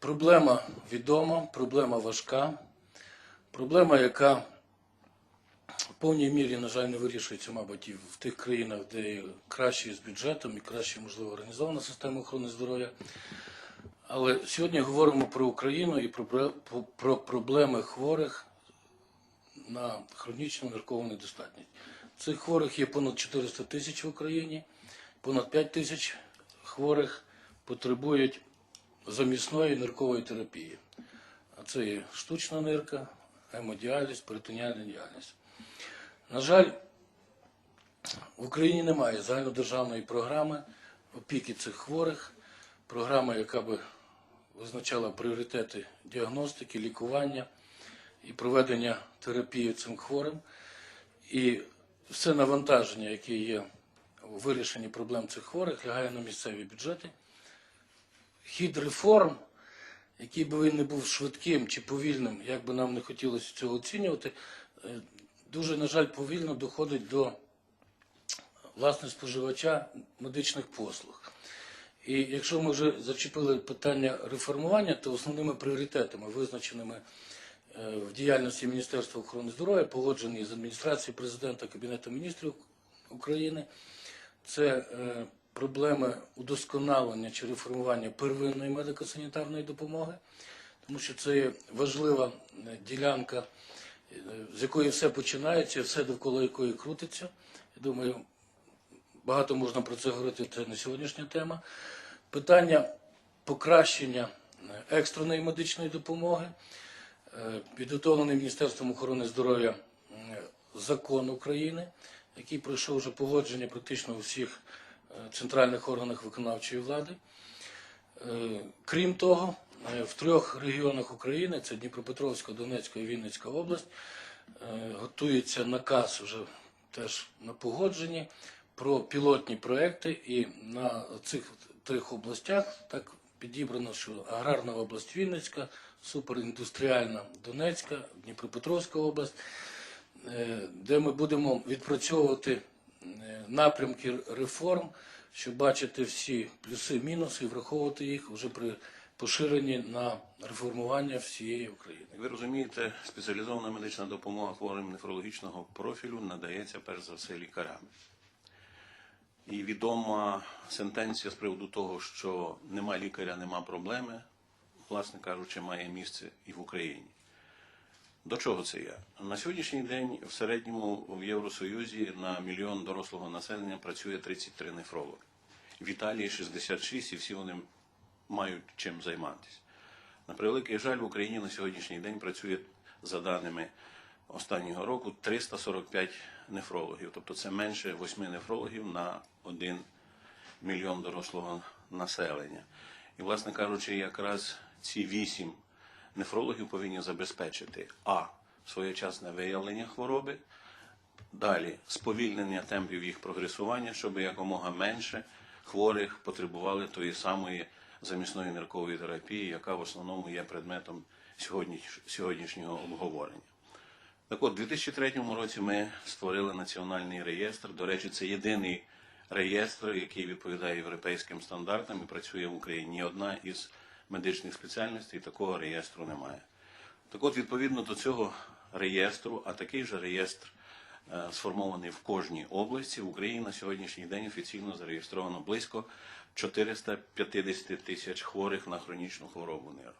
Проблема відома, проблема важка, проблема, яка в повній мірі, на жаль, не вирішується, мабуть, і в тих країнах, де краще з бюджетом і краще, можливо, організована система охорони здоров'я. Але сьогодні говоримо про Україну і про, про- про проблеми хворих на хронічну ниркову недостатність. Цих хворих є понад 400 тисяч в Україні, понад 5 тисяч хворих потребують замісної ниркової терапії. Це є штучна нирка, гемодіаліз, перитоніальний діаліз. На жаль, в Україні немає загальнодержавної програми опіки цих хворих, програми, яка би визначала пріоритети діагностики, лікування і проведення терапії цим хворим. І все навантаження, яке є у вирішенні проблем цих хворих, лягає на місцеві бюджети. Хід реформ, який би він не був швидким чи повільним, як би нам не хотілося цього оцінювати, е, дуже, на жаль, повільно доходить до власне споживача медичних послуг. І якщо ми вже зачепили питання реформування, то основними пріоритетами, визначеними е, в діяльності Міністерства охорони здоров'я, погоджені з адміністрацією президента Кабінету міністрів України, це е, проблеми удосконалення чи реформування первинної медико-санітарної допомоги, тому що це є важлива е, ділянка, е, з якої все починається, все довкола якої крутиться. Я думаю, багато можна про це говорити, це не сьогоднішня тема. Питання покращення е, екстреної медичної допомоги. Підготовлений Міністерством охорони здоров'я закон України, який пройшов вже погодження практично у всіх центральних органах виконавчої влади. Е, Крім того, е, в трьох регіонах України це Дніпропетровська, Донецька і Вінницька область. е, Готується наказ вже теж на погодженні про пілотні проекти, і на цих трьох областях так підібрано, що аграрна область Вінницька, суперіндустріальна Донецька, Дніпропетровська область, е, де ми будемо відпрацьовувати е, напрямки реформ, щоб бачити всі плюси-мінуси і враховувати їх вже при поширенні на реформування всієї України. Ви розумієте, спеціалізована медична допомога хворим нефрологічного профілю надається перш за все лікарями. І відома сентенція з приводу того, що нема лікаря, нема проблеми, власне кажучи, має місце і в Україні. До чого це я? На сьогоднішній день в середньому в Євросоюзі на мільйон дорослого населення працює 33 нефрологи. В Італії 66 і всі вони мають чим займатися. На превеликий жаль, в Україні на сьогоднішній день працює, за даними останнього року, 345 нефрологів. Тобто це менше 8 нефрологів на 1 мільйон дорослого населення. І, власне кажучи, якраз ці 8 нефрологів повинні забезпечити а. своєчасне виявлення хвороби, Далі сповільнення темпів їх прогресування, щоб якомога менше хворих потребували тої самої замісної ниркової терапії, яка в основному є предметом сьогоднішнього обговорення. Так от, у 2003 році ми створили національний реєстр. До речі, це єдиний реєстр, який відповідає європейським стандартам і працює в Україні. Ні одна із медичних спеціальностей такого реєстру немає. Так от, відповідно до цього реєстру, а такий же реєстр е, сформований в кожній області, в Україні на сьогоднішній день офіційно зареєстровано близько 450 тисяч хворих на хронічну хворобу нирок.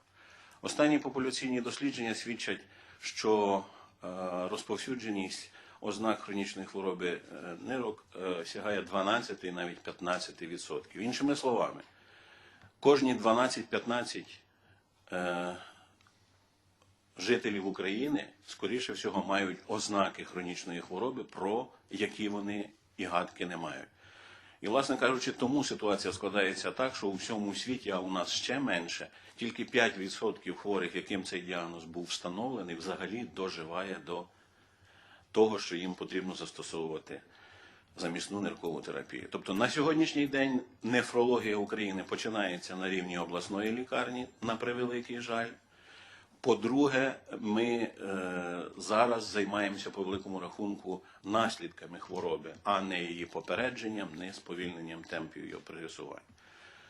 Останні популяційні дослідження свідчать, що е, розповсюдженість ознак хронічної хвороби е, нирок сягає 12 і навіть 15 відсотків. Іншими словами, кожні 12-15 е, жителів України, скоріше всього, мають ознаки хронічної хвороби, про які вони і гадки не мають. І, власне кажучи, тому ситуація складається так, що у всьому світі, а у нас ще менше, тільки 5% хворих, яким цей діагноз був встановлений, взагалі доживає до того, що їм потрібно застосовувати замісну ниркову терапію. Тобто на сьогоднішній день нефрологія України починається на рівні обласної лікарні, на превеликий жаль. По-друге, ми е, зараз займаємося по великому рахунку наслідками хвороби, а не її попередженням, не сповільненням темпів її прогресування.